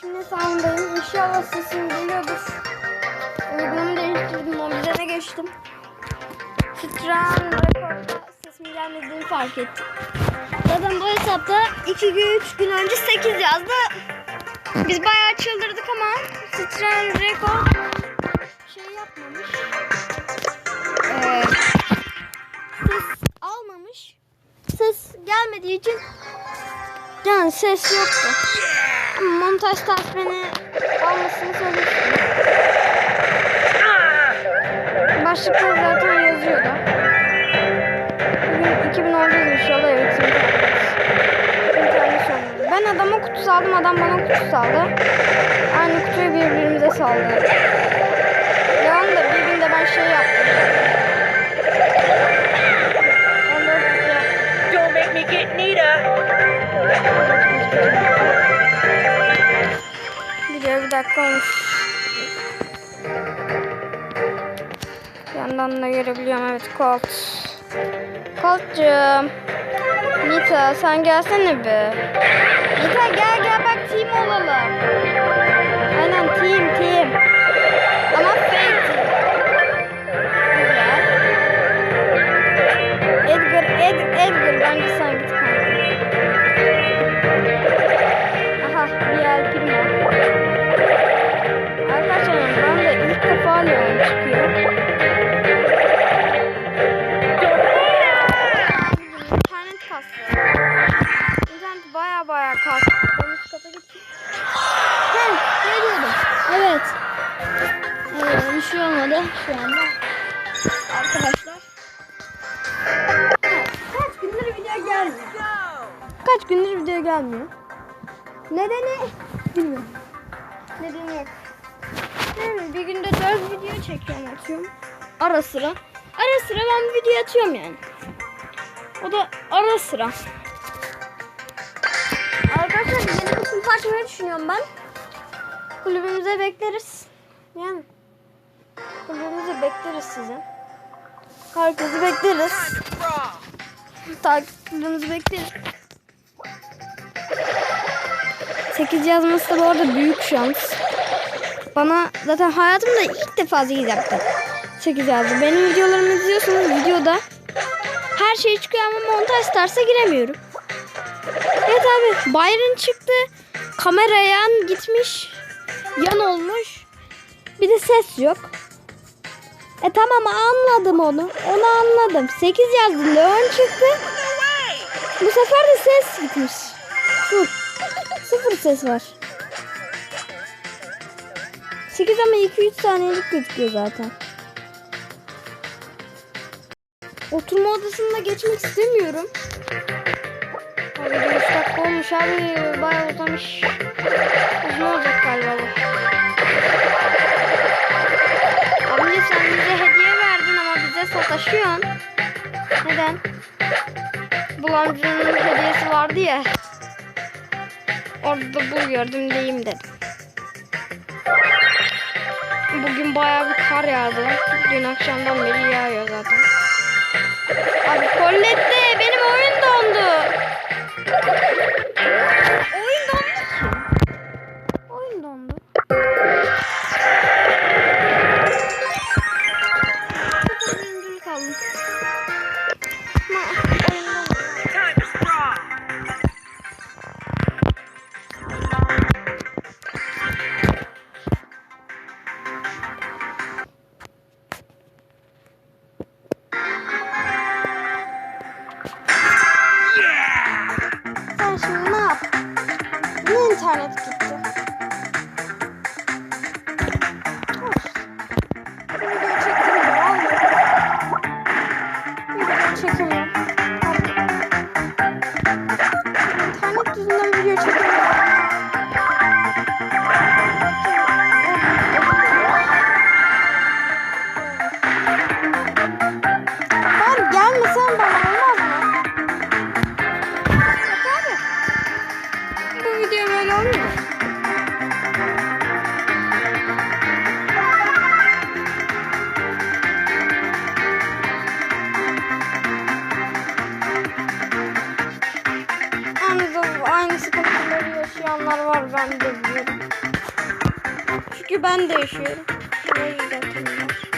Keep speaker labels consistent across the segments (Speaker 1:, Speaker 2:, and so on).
Speaker 1: Şimdi sağındayım. İnşallah sesim geliyordur. Uygulamamı değiştirdim. Mobilere geçtim. Titren rekorda sesimin gelmediğini fark ettim. Zaten bu hesapta 2 gün 3 gün önce 8 yazdı. Biz bayağı çıldırdık ama Titren rekor şey yapmamış. Ee, ses almamış. Ses gelmediği için yani ses yoktu. Montaj tasmini almasını söylemiştim. Başlıkta zaten yazıyordu. Bugün 2014 inşallah evet internet. Ben adama kutu saldım, adam bana kutu saldı. Aynı kutuyu birbirimize saldı. Yalan da bir günde ben şey yaptım. 14 kutu yaptım.
Speaker 2: Don't make me get Nita.
Speaker 1: Bir dakika olmuş. Bir yandan da görebiliyorum evet Colt. Colt'cığım. Nita sen gelsene be. Nita gel gel bak team olalım. Aynen team team. Ama fake team. Güzel. Edgar, Ed, Edgar Kaç gündür video gelmiyor. Nedeni bilmiyorum. Nedeni yok. Yani bir günde dört video çekiyorum atıyorum. Ara sıra. Ara sıra ben video atıyorum yani. O da ara sıra. Arkadaşlar yeni bir kulüp açmayı düşünüyorum ben. Kulübümüze bekleriz. Yani kulübümüze bekleriz sizi. Herkesi bekleriz. Takipçilerimizi bekleriz. 8 yazması da bu arada büyük şans. Bana zaten hayatımda ilk defa 8 yaptı. 8 yazdı. Benim videolarımı izliyorsunuz videoda. Her şey çıkıyor ama montaj starsa giremiyorum. Evet abi Byron çıktı. Kamera yan gitmiş. Yan olmuş. Bir de ses yok. E tamam anladım onu. Onu anladım. 8 yazdı. Leon çıktı. Bu sefer de ses gitmiş. Full. Sıfır ses var. 8 ama 2-3 saniyelik gözüküyor zaten. Oturma odasında geçmek istemiyorum. Abi 5 dakika olmuş abi. Bayağı uzamış. Uzun olacak galiba bu. Abi sen bize hediye verdin ama bize sataşıyorsun. Neden? Bulancı'nın hediyesi vardı ya. Orada bu gördüm diyeyim dedim. Bugün bayağı bir kar yağdı. Dün akşamdan beri yağıyor zaten. Abi Colette benim. Oyun dondu Şimdi ne yap? Ne internet gitti? Aynı, sıkıntıları yaşayanlar var ben de biliyorum. Çünkü ben de yaşıyorum. Şurayı düzeltelim.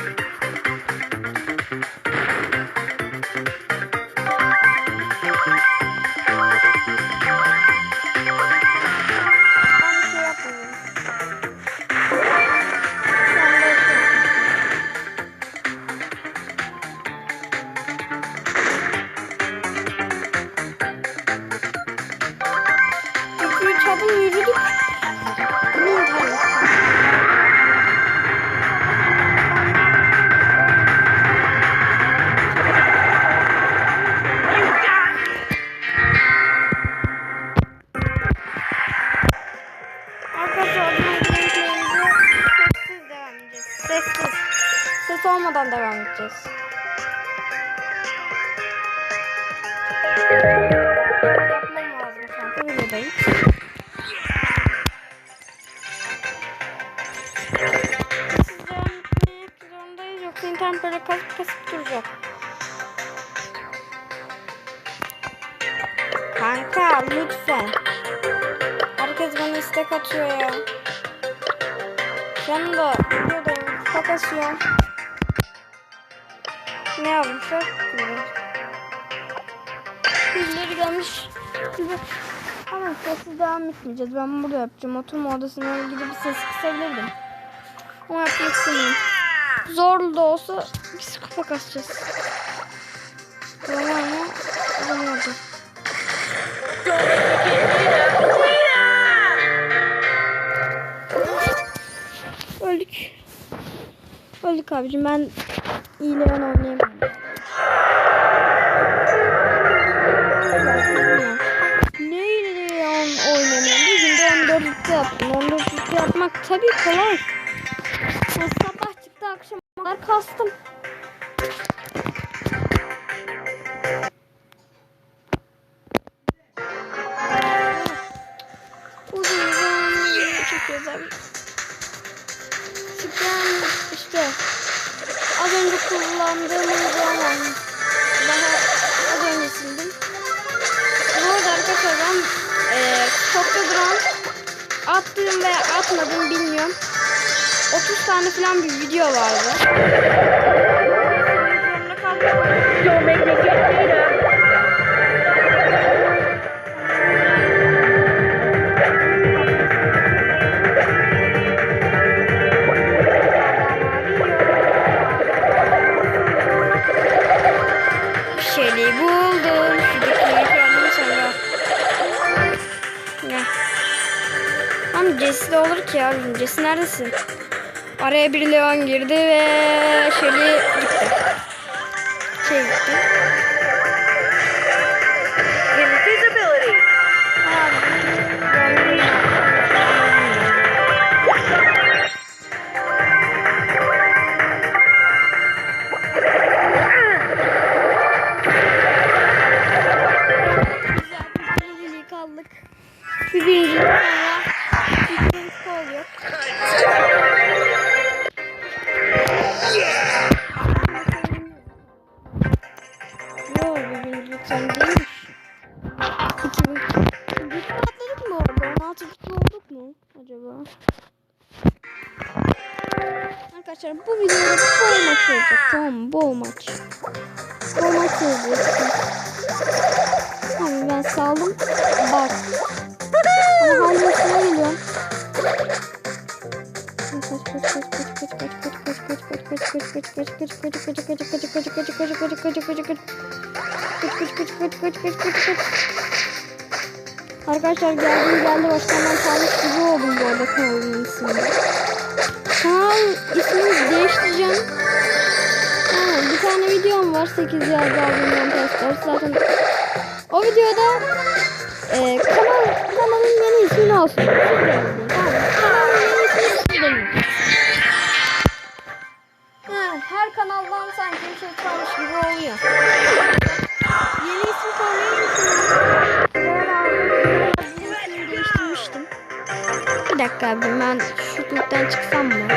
Speaker 1: Olmadan devam edeceğiz. Yapmam lazım kanka videodayım. Zorundayız yoksa internet böyle kasıp kasıp duracak. Kanka lütfen. Herkes bana istek atıyor ya. Ben de videodayım. Kapatıyorum. Ne yapmışlar? Birileri gelmiş. Ama sessiz devam etmeyeceğiz. Ben burada yapacağım. Oturma odasına gidip ses kısabilirdim. Ama yapmak istemiyorum. Zorlu da olsa kasacağız. Tamam mı? O zaman olacak. Öldük. Öldük abicim ben iyi Leon oynayamam. 14'lükte yaptım. 14'lükte yapmak tabii kolay. Sabah çıktı akşam kadar kastım. Uzun uzun çekiyoruz abi. Çıkan işte az önce kullandığım uygulama daha az önce sildim. Bu arada arkadaşlar ben e, Tokyo Drone attığım veya atmadığım bilmiyorum. 30 tane falan bir video vardı. Neredesin? Araya bir Leon girdi ve Shelly gitti. Şey gitti. Bir birincilik sonra ikinci kol acaba? Arkadaşlar bu videoda bol maç olacak tamam? Bol maç. Bol maç izleyeceksiniz. Tamam ben saldım. Bak. Ama hala üstüne geliyorum. Arkadaşlar geldim geldi baştan ben Tarık gibi oldum bu arada kanalımın isminde. Kanal ismini değiştireceğim. Ha, bir tane videom var 8 yılda aldığımdan testler. Zaten o videoda e, kanal, kanalın yeni ismini olsun. Her kanaldan sanki bir şey çalmış gibi oluyor. Yeni ismi koymayı düşünüyorum. değiştirmiştim. Bir dakika abi ben şu kulüpten çıksam mı?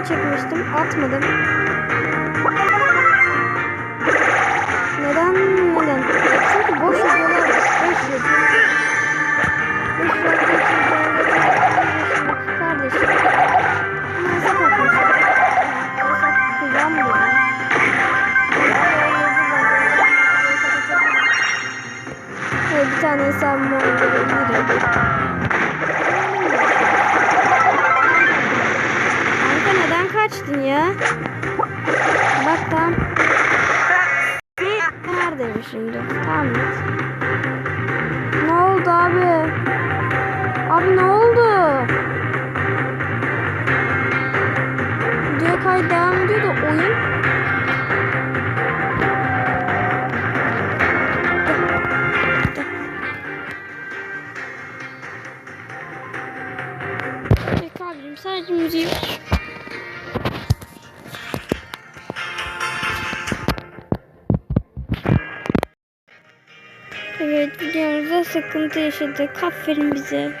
Speaker 1: Video çekmiştim. Atmadım. Neden? Neden? Çünkü boş videolar var. Boş video. Boş video için Kardeşim. Ama hesap atmışım. Hesap kullanmıyorum. Bir tane hesabım olabilir. Kaçtın ya? Bak tam. Neredeymiş şimdi? Tamam et. Ne oldu abi? Abi ne oldu? Video kayıt devam ediyor da oyun. Videomuzda sıkıntı yaşadık. Aferin bize.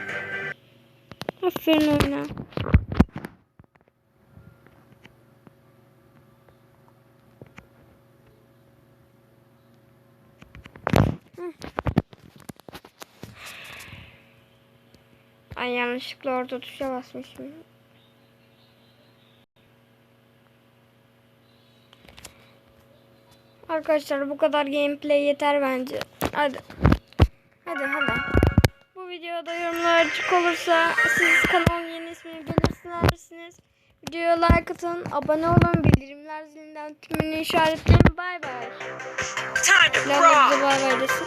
Speaker 1: Aferin oyna. Ay yanlışlıkla orada tuşa basmışım. Arkadaşlar bu kadar gameplay yeter bence. Hadi. Hadi hadi. Bu videoda yorumlar açık olursa siz kanalın yeni ismini belirtirsiniz. Videoya like atın, abone olun, bildirimler zilinden tümünü işaretleyin. Bay bay.
Speaker 3: Time to rock!
Speaker 1: bay bay desin.